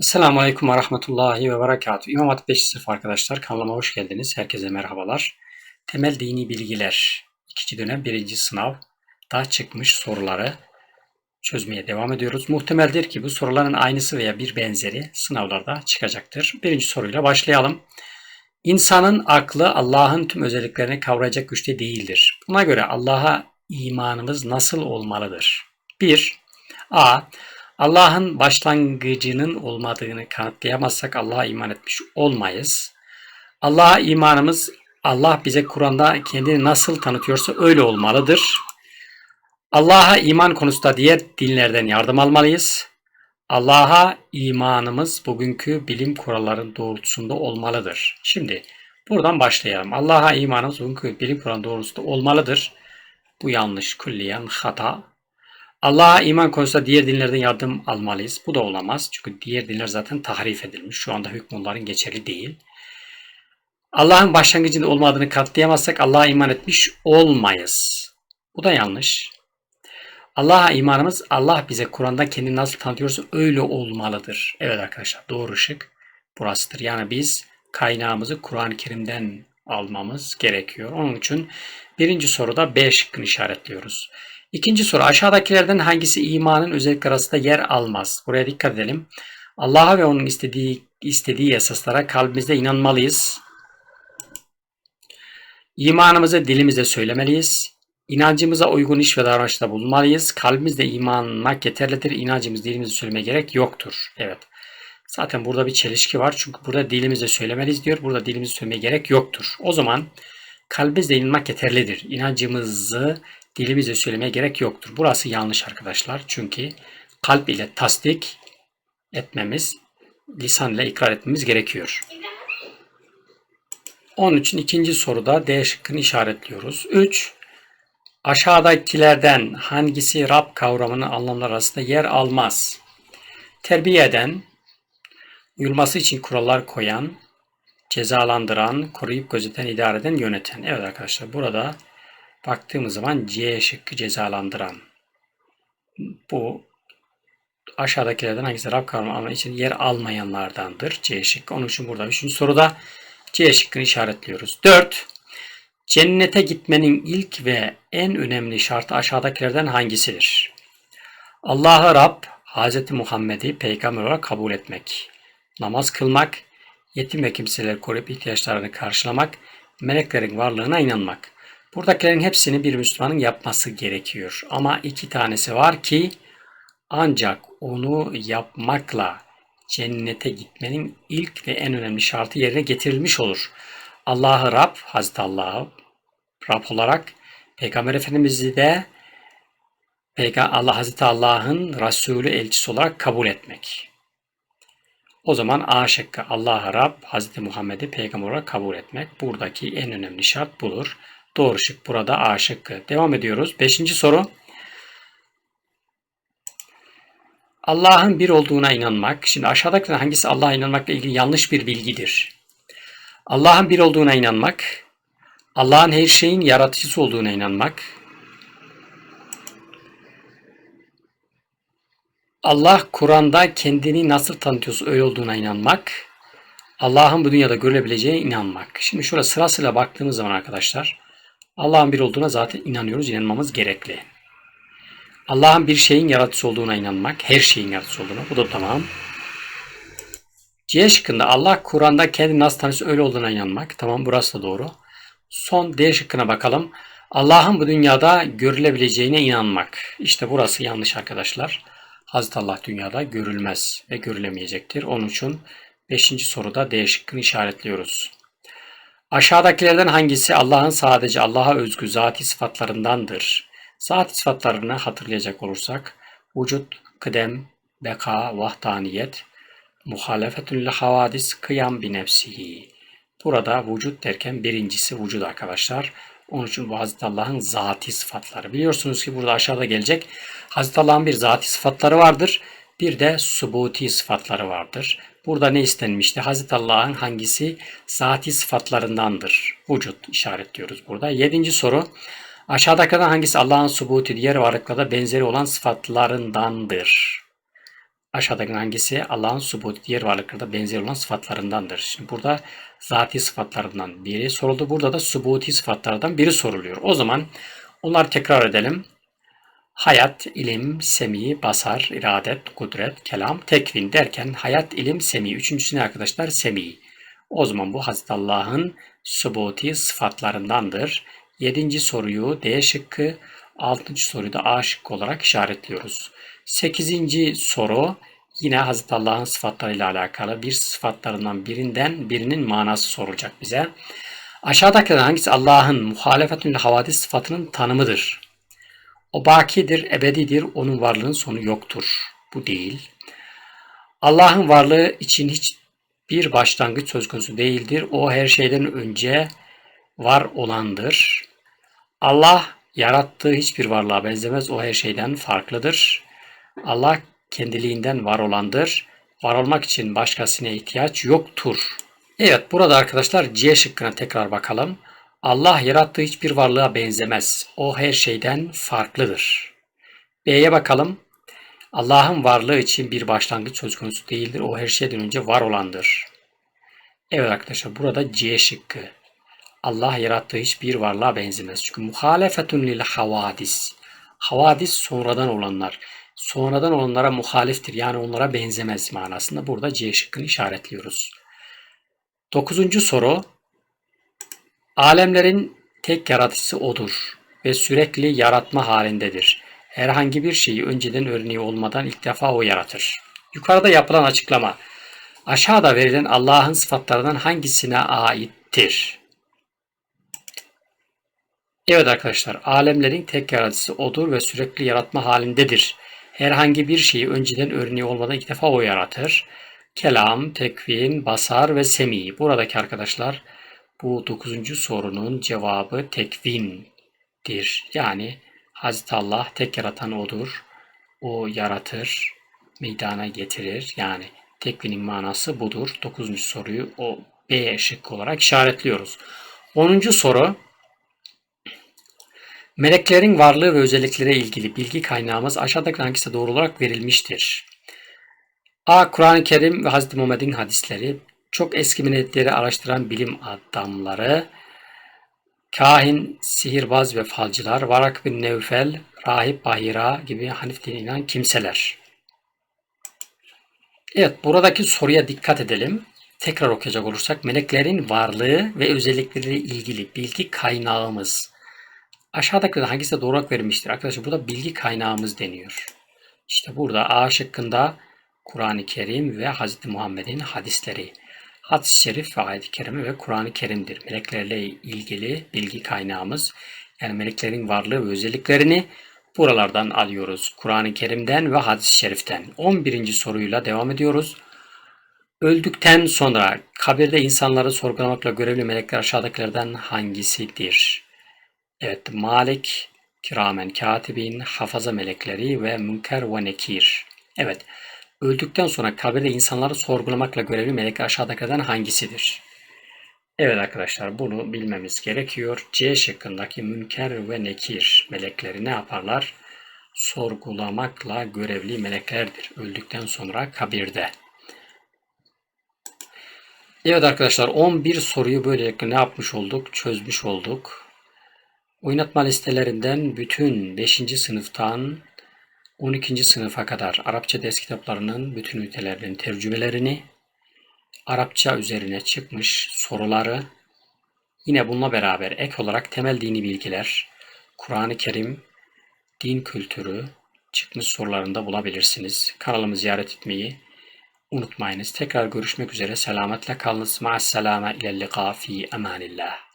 Esselamu Aleyküm ve Rahmetullahi ve Berekatuhu. İmam Hatip 5. sınıf arkadaşlar kanalıma hoş geldiniz. Herkese merhabalar. Temel dini bilgiler 2. dönem 1. sınav da çıkmış soruları çözmeye devam ediyoruz. Muhtemeldir ki bu soruların aynısı veya bir benzeri sınavlarda çıkacaktır. Birinci soruyla başlayalım. İnsanın aklı Allah'ın tüm özelliklerini kavrayacak güçte değildir. Buna göre Allah'a imanımız nasıl olmalıdır? 1. A. Allah'ın başlangıcının olmadığını kanıtlayamazsak Allah'a iman etmiş olmayız. Allah'a imanımız Allah bize Kur'an'da kendini nasıl tanıtıyorsa öyle olmalıdır. Allah'a iman konusunda diğer dinlerden yardım almalıyız. Allah'a imanımız bugünkü bilim kurallarının doğrultusunda olmalıdır. Şimdi buradan başlayalım. Allah'a imanımız bugünkü bilim kurallarının doğrultusunda olmalıdır. Bu yanlış, külliyen, hata. Allah'a iman konusunda diğer dinlerden yardım almalıyız. Bu da olamaz. Çünkü diğer dinler zaten tahrif edilmiş. Şu anda hükmü onların geçerli değil. Allah'ın başlangıcında olmadığını katlayamazsak Allah'a iman etmiş olmayız. Bu da yanlış. Allah'a imanımız Allah bize Kur'an'da kendini nasıl tanıtıyorsa öyle olmalıdır. Evet arkadaşlar doğru şık burasıdır. Yani biz kaynağımızı Kur'an-ı Kerim'den almamız gerekiyor. Onun için birinci soruda B şıkkını işaretliyoruz. İkinci soru aşağıdakilerden hangisi imanın özellikleri arasında yer almaz? Buraya dikkat edelim. Allah'a ve onun istediği istediği esaslara kalbimizde inanmalıyız. İmanımızı dilimize söylemeliyiz. İnancımıza uygun iş ve davranışta bulunmalıyız. Kalbimizde imanmak yeterlidir. İnancımız dilimize söylemeye gerek yoktur. Evet. Zaten burada bir çelişki var. Çünkü burada dilimize söylemeliyiz diyor. Burada dilimize söylemeye gerek yoktur. O zaman kalbimizde inanmak yeterlidir. İnancımızı dilimize söylemeye gerek yoktur. Burası yanlış arkadaşlar. Çünkü kalp ile tasdik etmemiz, lisan ile ikrar etmemiz gerekiyor. Onun için ikinci soruda D şıkkını işaretliyoruz. 3. Aşağıdakilerden hangisi Rab kavramının anlamları arasında yer almaz? Terbiye eden, uyulması için kurallar koyan, cezalandıran, koruyup gözeten, idare eden, yöneten. Evet arkadaşlar burada baktığımız zaman C şıkkı cezalandıran. Bu aşağıdakilerden hangisi Rab kavramı için yer almayanlardandır. C şıkkı. Onun için burada 3. soruda C şıkkını işaretliyoruz. 4. Cennete gitmenin ilk ve en önemli şartı aşağıdakilerden hangisidir? Allah'ı Rab, Hz. Muhammed'i peygamber olarak kabul etmek, namaz kılmak, yetim ve kimseleri koruyup ihtiyaçlarını karşılamak, meleklerin varlığına inanmak. Buradakilerin hepsini bir Müslümanın yapması gerekiyor. Ama iki tanesi var ki ancak onu yapmakla cennete gitmenin ilk ve en önemli şartı yerine getirilmiş olur. Allah'ı Rab, Hazreti Allah'ı Rab olarak Peygamber Efendimiz'i de Allah Hazreti Allah'ın Resulü elçisi olarak kabul etmek. O zaman A şıkkı Allah'a Rab, Hazreti Muhammed'i peygamber olarak kabul etmek. Buradaki en önemli şart budur. Doğru şık burada A şıkkı. Devam ediyoruz. Beşinci soru. Allah'ın bir olduğuna inanmak. Şimdi aşağıdakilerden hangisi Allah'a inanmakla ilgili yanlış bir bilgidir? Allah'ın bir olduğuna inanmak, Allah'ın her şeyin yaratıcısı olduğuna inanmak, Allah Kur'an'da kendini nasıl tanıtıyorsa öyle olduğuna inanmak, Allah'ın bu dünyada görülebileceğine inanmak. Şimdi şurada sırasıyla baktığımız zaman arkadaşlar, Allah'ın bir olduğuna zaten inanıyoruz, inanmamız gerekli. Allah'ın bir şeyin yaratıcısı olduğuna inanmak, her şeyin yaratıcısı olduğuna, bu da tamam. C şıkkında Allah Kur'an'da kendi nasıl tanrısı öyle olduğuna inanmak. Tamam burası da doğru. Son D şıkkına bakalım. Allah'ın bu dünyada görülebileceğine inanmak. İşte burası yanlış arkadaşlar. Hazreti Allah dünyada görülmez ve görülemeyecektir. Onun için 5. soruda D şıkkını işaretliyoruz. Aşağıdakilerden hangisi Allah'ın sadece Allah'a özgü zati sıfatlarındandır? Zati sıfatlarını hatırlayacak olursak vücut, kıdem, beka, vahdaniyet, muhalefetül havadis kıyam bi nefsihi. Burada vücut derken birincisi vücut arkadaşlar. Onun için bu Hazreti Allah'ın zati sıfatları. Biliyorsunuz ki burada aşağıda gelecek. Hazreti Allah'ın bir zati sıfatları vardır. Bir de subuti sıfatları vardır. Burada ne istenmişti? Hazreti Allah'ın hangisi zati sıfatlarındandır? Vücut işaretliyoruz burada. Yedinci soru. Aşağıdakilerden hangisi Allah'ın subuti diğer varlıklarda benzeri olan sıfatlarındandır? aşağıdaki hangisi Allah'ın subut diğer varlıklarda benzer olan sıfatlarındandır? Şimdi burada zati sıfatlarından biri soruldu. Burada da subuti sıfatlardan biri soruluyor. O zaman onları tekrar edelim. Hayat, ilim, semi, basar, iradet, kudret, kelam, tekvin derken hayat, ilim, semi. Üçüncüsü ne arkadaşlar? Semi. O zaman bu Hazreti Allah'ın subuti sıfatlarındandır. Yedinci soruyu D şıkkı, altıncı soruyu da A şıkkı olarak işaretliyoruz. Sekizinci soru yine Hazreti Allah'ın sıfatlarıyla alakalı bir sıfatlarından birinden birinin manası sorulacak bize. Aşağıdakilerden hangisi Allah'ın muhalefetün havadis sıfatının tanımıdır? O bakidir, ebedidir, onun varlığın sonu yoktur. Bu değil. Allah'ın varlığı için hiç bir başlangıç söz konusu değildir. O her şeyden önce var olandır. Allah yarattığı hiçbir varlığa benzemez. O her şeyden farklıdır. Allah kendiliğinden var olandır. Var olmak için başkasına ihtiyaç yoktur. Evet burada arkadaşlar C şıkkına tekrar bakalım. Allah yarattığı hiçbir varlığa benzemez. O her şeyden farklıdır. B'ye bakalım. Allah'ın varlığı için bir başlangıç söz konusu değildir. O her şeyden önce var olandır. Evet arkadaşlar burada C şıkkı. Allah yarattığı hiçbir varlığa benzemez. Çünkü muhalefetun lil havadis. Havadis sonradan olanlar. Sonradan olanlara muhaliftir. Yani onlara benzemez manasında. Burada C şıkkını işaretliyoruz. Dokuzuncu soru. Alemlerin tek yaratıcısı odur ve sürekli yaratma halindedir. Herhangi bir şeyi önceden örneği olmadan ilk defa o yaratır. Yukarıda yapılan açıklama aşağıda verilen Allah'ın sıfatlarından hangisine aittir? Evet arkadaşlar, alemlerin tek yaratıcısı odur ve sürekli yaratma halindedir. Herhangi bir şeyi önceden örneği olmadan ilk defa o yaratır. Kelam, tekvin, basar ve semi. Buradaki arkadaşlar bu dokuzuncu sorunun cevabı tekvindir. Yani Hazreti Allah tek yaratan odur. O yaratır, meydana getirir. Yani tekvinin manası budur. Dokuzuncu soruyu o B şıkkı olarak işaretliyoruz. Onuncu soru Meleklerin varlığı ve özelliklere ilgili bilgi kaynağımız aşağıdaki hangisi doğru olarak verilmiştir? A. Kur'an-ı Kerim ve Hz. Muhammed'in hadisleri. Çok eski milletleri araştıran bilim adamları. Kahin, sihirbaz ve falcılar. Varak bin Nevfel, Rahip Bahira gibi Hanif inanan kimseler. Evet buradaki soruya dikkat edelim. Tekrar okuyacak olursak meleklerin varlığı ve özellikleriyle ilgili bilgi kaynağımız. Aşağıdakilerden hangisi doğru olarak verilmiştir? Arkadaşlar burada bilgi kaynağımız deniyor. İşte burada A şıkkında Kur'an-ı Kerim ve Hz. Muhammed'in hadisleri. Hadis-i şerif ve ayet-i kerime ve Kur'an-ı Kerim'dir. Meleklerle ilgili bilgi kaynağımız. Yani meleklerin varlığı ve özelliklerini buralardan alıyoruz. Kur'an-ı Kerim'den ve hadis-i şeriften. 11. soruyla devam ediyoruz. Öldükten sonra kabirde insanları sorgulamakla görevli melekler aşağıdakilerden hangisidir? Evet, Malik, kiramen katibin, hafaza melekleri ve münker ve nekir. Evet, öldükten sonra kabirde insanları sorgulamakla görevli melek aşağıdakilerden hangisidir? Evet arkadaşlar bunu bilmemiz gerekiyor. C şıkkındaki münker ve nekir melekleri ne yaparlar? Sorgulamakla görevli meleklerdir. Öldükten sonra kabirde. Evet arkadaşlar 11 soruyu böylelikle ne yapmış olduk? Çözmüş olduk. Oynatma listelerinden bütün 5. sınıftan 12. sınıfa kadar Arapça ders kitaplarının bütün ünitelerinin tercümelerini, Arapça üzerine çıkmış soruları, yine bununla beraber ek olarak temel dini bilgiler, Kur'an-ı Kerim, din kültürü çıkmış sorularında bulabilirsiniz. Kanalımı ziyaret etmeyi unutmayınız. Tekrar görüşmek üzere. Selametle kalınız. Ma'as selame ilellika fi emanillah.